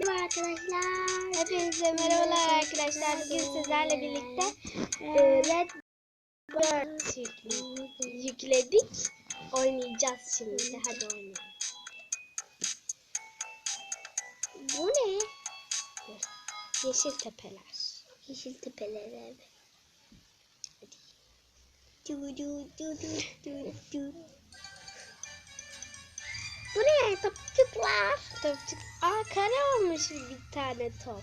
Merhaba arkadaşlar. Hepinize merhabalar arkadaşlar. Bugün sizlerle birlikte e, Red Bird yükle- yükledik. Oynayacağız şimdi. Hadi oynayalım. Bu ne? Yeşil tepeler. Yeşil tepeler abi. Du du du du du du. Bu ne? Topçuklar. Topçuk. Aa kare olmuş bir tane top.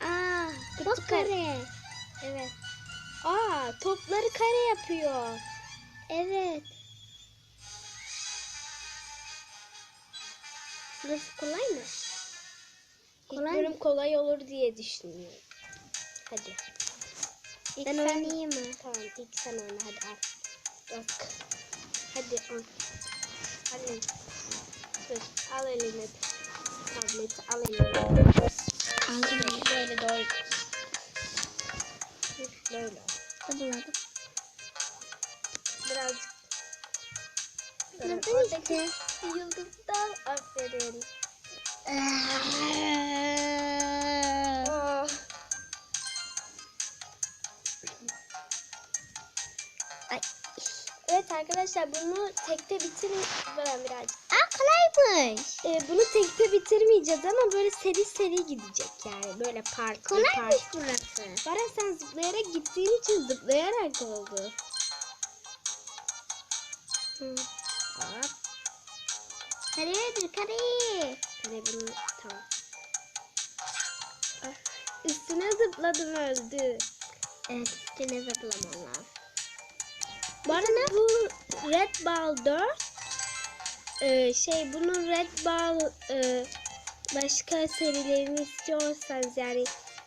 Aa, Kutu top kare. kare. Evet. Aa topları kare yapıyor. Evet. Burası kolay mı? İlk Kolay bölüm mı? kolay olur diye düşünüyorum. Hadi. İlk Ben sen- oynayayım mı? Tamam ilk sen oyna hadi al. Bak. Hadi al. Halil. Dur. Al elini. Tableti al elini. Ağzını böyle doğru. Böyle. Hazırladım. Birazcık. Böyle. Oradaki yıldızdan aferin. Arkadaşlar bunu tekte. Bana birazcık. Aa kolaymış. Ee, bunu tekte bitirmeyeceğiz ama böyle seri seri gidecek yani. Böyle park Kolaymış park. burası. Baran sen zıplayarak gittiğin için zıplayarak oldu. Hı. Hop. Karedir kare. Hadi bunu tamam. Ah, Üstüne zıpladım öldü. Evet üstüne zıplamam lazım. Baran bu Red Ball 4 ee, şey bunun Red Ball e, başka serilerini istiyorsanız yani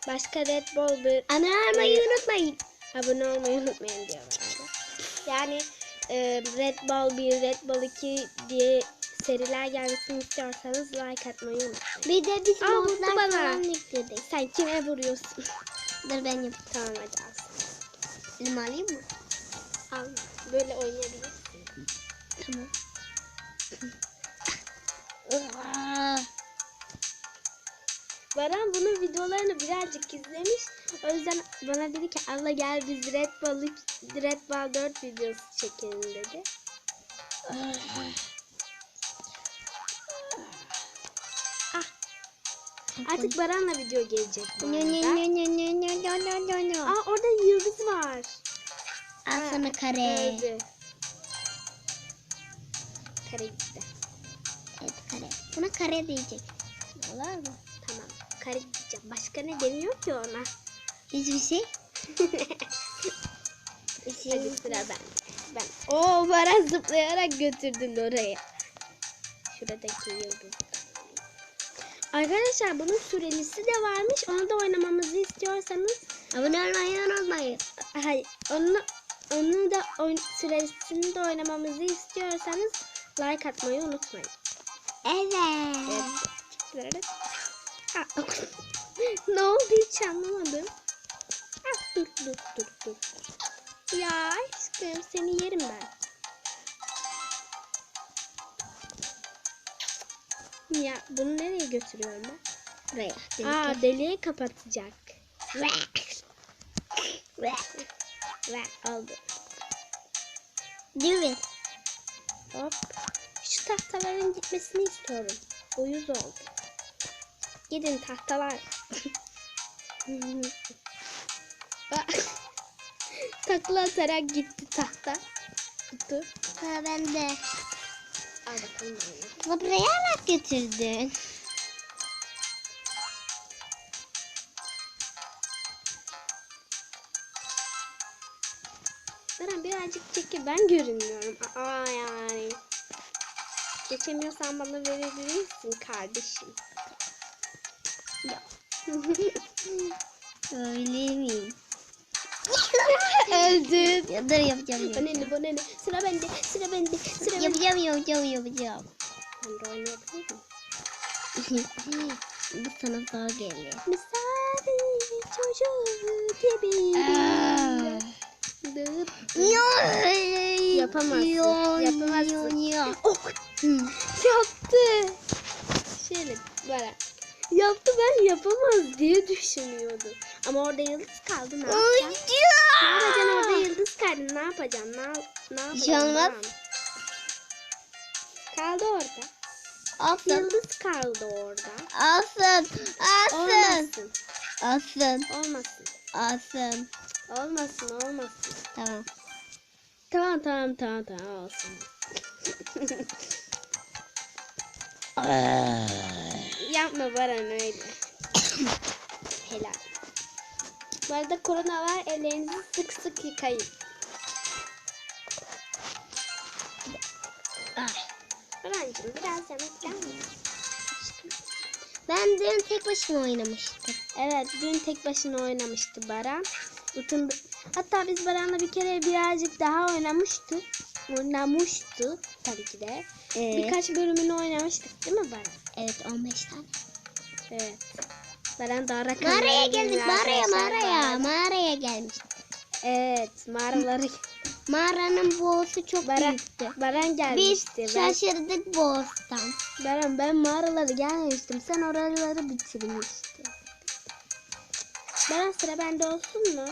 başka Red Ball bir Ana almayı unutmayın. abone olmayı unutmayın diyorlar. Yani e, Red Ball 1, Red Ball 2 diye seriler gelmesini istiyorsanız like atmayı unutmayın. Bir de biz Aa, modlar bana. falan yükledik. Sen kime vuruyorsun? Dur ben yapayım. tamam hadi al. Elimi alayım mı? Al böyle oynayabilirsin. Tamam. Baran bunun videolarını birazcık izlemiş. O yüzden bana dedi ki abla gel biz Red Ball, Red Ball 4 videosu çekelim dedi. Ah! Artık Baran'la video gelecek. Aa orada yıldız var. Al sana kare. Öldü. Kare gitti. Evet kare. Buna kare diyecek. Olur mu? Tamam. Kare diyeceğim. Başka ne deniyor ki ona? Hiçbir şey. Hadi sıra ben. Ben. Oo Baran zıplayarak götürdün oraya. Şuradaki yıldız. Arkadaşlar bunun sürelisi de varmış. Onu da oynamamızı istiyorsanız Abone olmayı unutmayın. hayır onu onu da oyn- süresini de oynamamızı istiyorsanız like atmayı unutmayın. Evet. Evet. Aa, ne oldu hiç anlamadım. Ah, dur dur dur dur. Ya aşkım seni yerim ben. Ya bunu nereye götürüyorum ben? Buraya. Aa deliği kapatacak. Ve aldı. Değil mi? Hop. Şu tahtaların gitmesini istiyorum. Uyuz oldu. Gidin tahtalar. Takla atarak gitti tahta. Tuttu. Ha ben de. Al bakalım buraya alak götürdün. Beren birazcık çekil. Ben görünmüyorum. Aa yani. Geçemiyorsan bana verebilirsin kardeşim. Ya. Öyle miyim? Öldün. Ya dur yapacağım yapacağım. bana ne? Sıra bende. Sıra bende. Sıra bende. Yapacağım yapacağım yapacağım. Ben de oynayabilir miyim? Bu sana zor geliyor. Misafir Yapamazsın. Yapamazsın. Oh yaptı. Şöyle böyle. Yaptı ben yapamaz diye düşünüyordum. Ama orada yıldız kaldı ne yapacaksın? Ne yapacaksın orada yıldız kaldı ne yapacaksın? Ne, ne yapacaksın? olmaz. lan? Kaldı orada. Alsın. Yıldız kaldı orada. Alsın. Alsın. Olmasın. Alsın. Olmasın. Alsın. Olmasın olmasın. Tamam. Tamam tamam tamam olsun. Yapma Baran öyle. Helal. Bu arada korona var. Ellerinizi sık sık yıkayın. Ay. Barancığım biraz yemek misin? Ben dün tek başıma oynamıştım. Evet dün tek başına oynamıştı Baran. Bütün hatta biz Baran'la bir kere birazcık daha oynamıştık. Oynamıştı tabii ki de. Ee, Birkaç bölümünü oynamıştık değil mi Baran? Evet 15 tane. Evet. Baran daha rakamlara Mağaraya geldik. Mağaraya mağaraya. Mağaraya gelmiştik. Evet mağaraları. Mağaranın boğusu çok Baran, büyüktü. Baran Biz gelmişti. Ben, şaşırdık boğazdan. Baran ben mağaraları gelmiştim. Sen oraları bitirmiştin. Baran sıra bende olsun mu?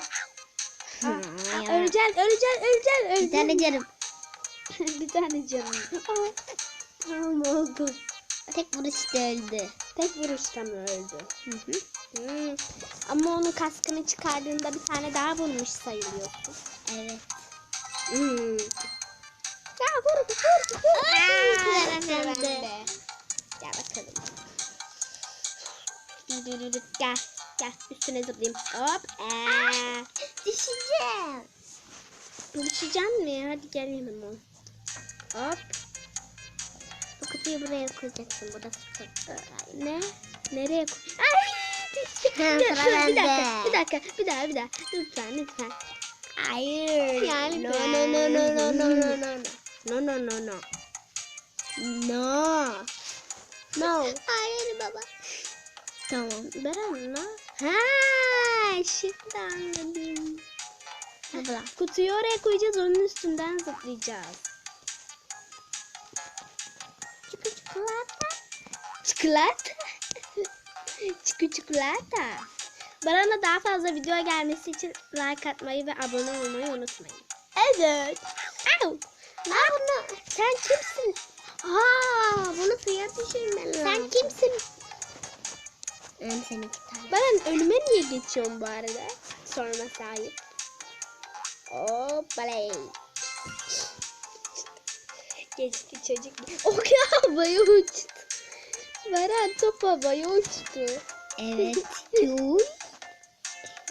Ya. öleceksin, öleceksin, öleceksin, Bir tane canım. bir tane canım. Aa, Tamam oldu. Tek vuruşta öldü. Tek vuruşta mı öldü? Hmm. Ama onun kaskını çıkardığında bir tane daha bulmuş sayılıyorsun. Evet. Hmm. Ya vur vur vur. Aa, Aa, sıra bende. bende. Gel bakalım. Gel. Gel üstüne zıplayayım. Hop. Ee. Düşeceğim. Düşeceğim mi? Hadi gel yanıma. Hop. Bu kutuyu buraya koyacaksın. Burada sıkıntı. Ne? Nereye koy? Ay! sıra dur, bir dakika, bir dakika, bir daha, bir daha. Lütfen, lütfen. Hayır. Yani no, no, no, no, no, no, no, no. No, no, no, no. No. No. Hayır baba. Tamam. Beren ne? Ha, şimdi anladım. Abla. Kutuyu oraya koyacağız, onun üstünden zıplayacağız. Çikolata. çikolata. Çikolata. Çiku çikolata. Baran'a daha fazla video gelmesi için like atmayı ve abone olmayı unutmayın. Evet. Au. Ne bunu? Sen kimsin? Aa, bunu suya düşürmen lazım. Sen kimsin? Ben seni tane. Baran önüme niye geçiyorsun bu arada? Sorma sahip. Hoppalay. Geçti çocuk. O ya havaya uçtu. Baran top havaya uçtu. Evet.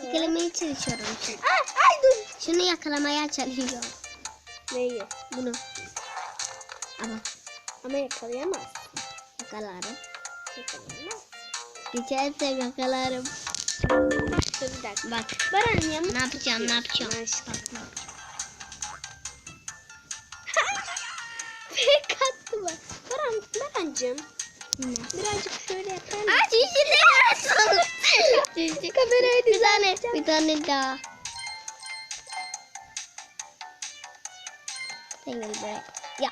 Yakalamaya çalışıyorum şimdi. Ay, ay dur. Şunu yakalamaya çalışıyorum. Neyi? Bunu. Ama Ama yakalayamaz. yakalarım. Yakalayamaz. Geçersem yakalarım. Dur bir dakika. Bak. Baran yamuk Ne yapacağım, ne yapacağım? Fake attı bak. Baran, Barancığım. Birazcık şöyle yapar mısın? Aa çişini yaptım. Çişi. Kamerayı Bir tane, bir tane daha. Sen gel buraya. Ya,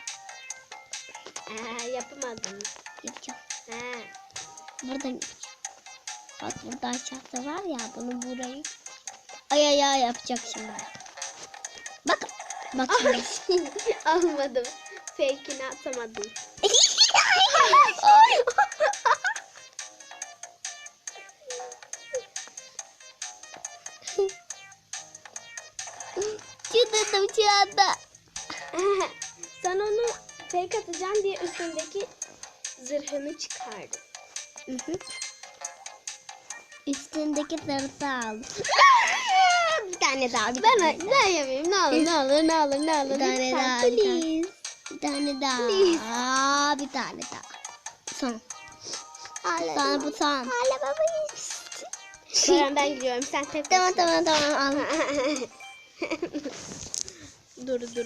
Aa, yapamadım. yapacağım. Ha. Buradan yapacağım. Bak burada aşağıda var ya, bunu burayı. Ay ay ay yapacak şimdi. Bak. Bak şimdi. Almadım. Fake'ini atamadım. Çıldırdım şu anda. Sen onu fake atacağım diye üstündeki zırhını çıkardın. Hı hı. Üstündeki tırtı aldım. bir tane daha, bir Ben, tane ben yapayım. Ne olur, ne olur, ne olur, ne olur. Bir tane daha, bir tane. daha. Bir tane daha. Son. Son bu son. Hala baba Baran ben gidiyorum. Sen tek Tamam tamam tamam al. dur dur dur.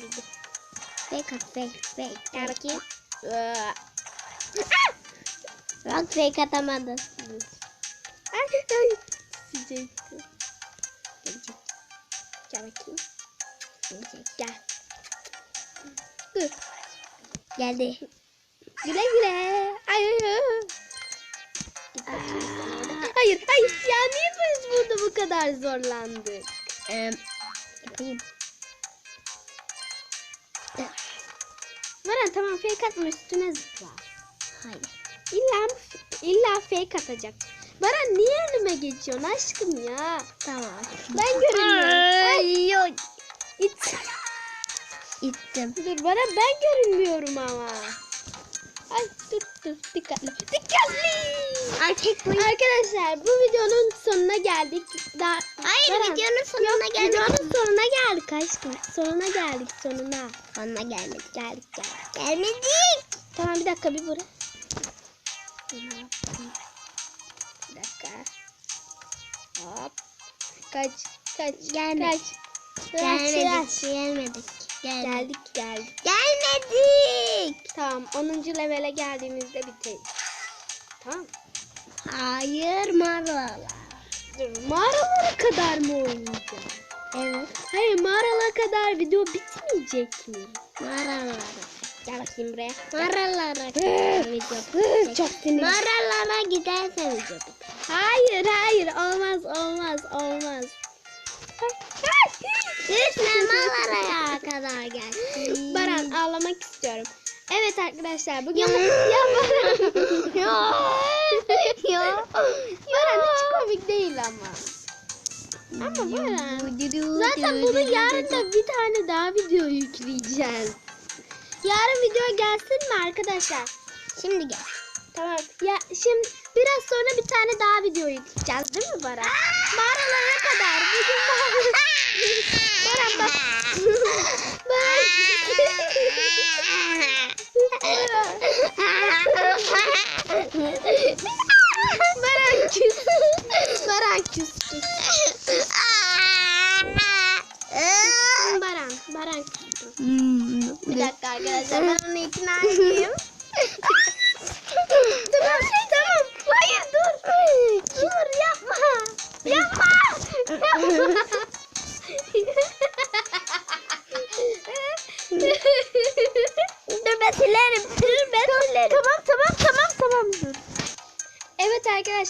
Fake at fake fake. Gel bakayım. Bak fake atamadın. Ay, ay. Sıcaktı. Gelecek Gel bakayım. gelecek. Gel. Dur. Geldi. Güle güle. Ay ay ay. Git Hayır hayır ya niye biz burada bu kadar zorlandık? Ee, yapayım. Baran tamam fake atma üstüne zıpla. Hayır. İlla, illa fake atacak. Baran niye önüme geçiyorsun aşkım ya? Tamam. Ben görünmüyorum. Ay, yok. it. İttim. Dur Baran ben görünmüyorum ama. Ay dur dur dikkatli. Dikkatli. Tek bu. Arkadaşlar bu videonun sonuna geldik. Daha, Hayır Baran, videonun sonuna yok, geldik. Videonun sonuna geldik aşkım. Sonuna geldik sonuna. Sonuna geldik. Geldik geldik. Gelmedik. Tamam bir dakika bir bura. Bir dakika. Hop. Kaç kaç Gelme. kaç. Gelmedik. Gelmedik. Gelmedik. Geldik geldik. Gelmedik. Tamam 10. levele geldiğimizde bitir. Tamam. Hayır mağaralar. Dur mağaralara kadar mı oynayacağız? Evet. Hayır mağaralara kadar video bitmeyecek mi? Mağaralara. Gel bakayım buraya. Mağaralara kadar video. Çok sinirli. Mağaralara gidersen video biter. Hayır hayır olmaz olmaz olmaz. Lütfen mağaraya kadar gelsin. Baran ağlamak istiyorum. Evet arkadaşlar bugün ya Baran. ya. ya. Baran hiç komik değil ama. Ama Baran. Zaten bunu yarın da bir tane daha video yükleyeceğiz. Yarın video gelsin mi arkadaşlar? Şimdi gel. Tamam. Ya şimdi biraz sonra bir tane daha video yükleyeceğiz değil mi Baran? Mağaralara kadar. Bugün mağara... Baran bak. Baran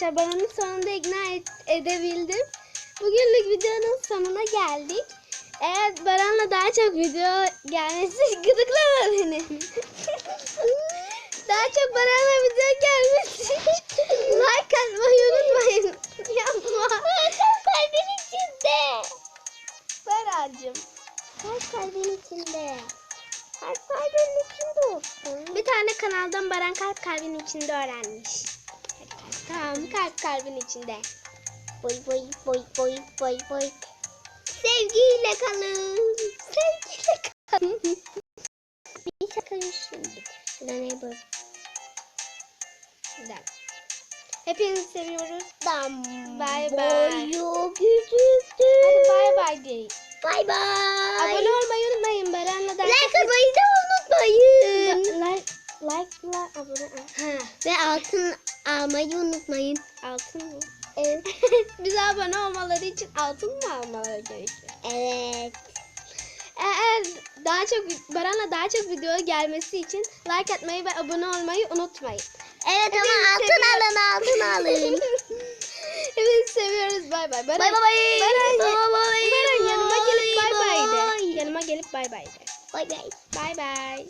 arkadaşlar ben onu sonunda ikna et- edebildim. Bugünlük videonun sonuna geldik. Eğer Baran'la daha çok video gelmesi gıdıklama beni. daha çok Baran'la video gelmesi kalbin içinde. Boy boy boy boy boy boy. Sevgiyle kalın. Sevgiyle kalın. Bir şaka şimdi. Da ne? Bir dakika. Hepinizi seviyoruz. Dam. Bay bay. Boyu küçüktü. Hadi bay bay deyin. Bay bay. Abone olmayı unutmayın. Baran'la da Like atmayı da unutmayın. like like like abone ol. Ha, Ve altın almayı unutmayın. Altın mı? Evet. Bize abone olmaları için altın mı almaları gerekiyor? Evet. Eğer daha çok Baran'la daha çok video gelmesi için like atmayı ve abone olmayı unutmayın. Evet ama Hepinizi altın alın altın alın. Hepinizi seviyoruz. Bay bay. Baran, Bay bay. Baran, Bay bay. Baran yanıma gelip bay bay de. Yanıma gelip bay bay de. Bay bay. Bay bay.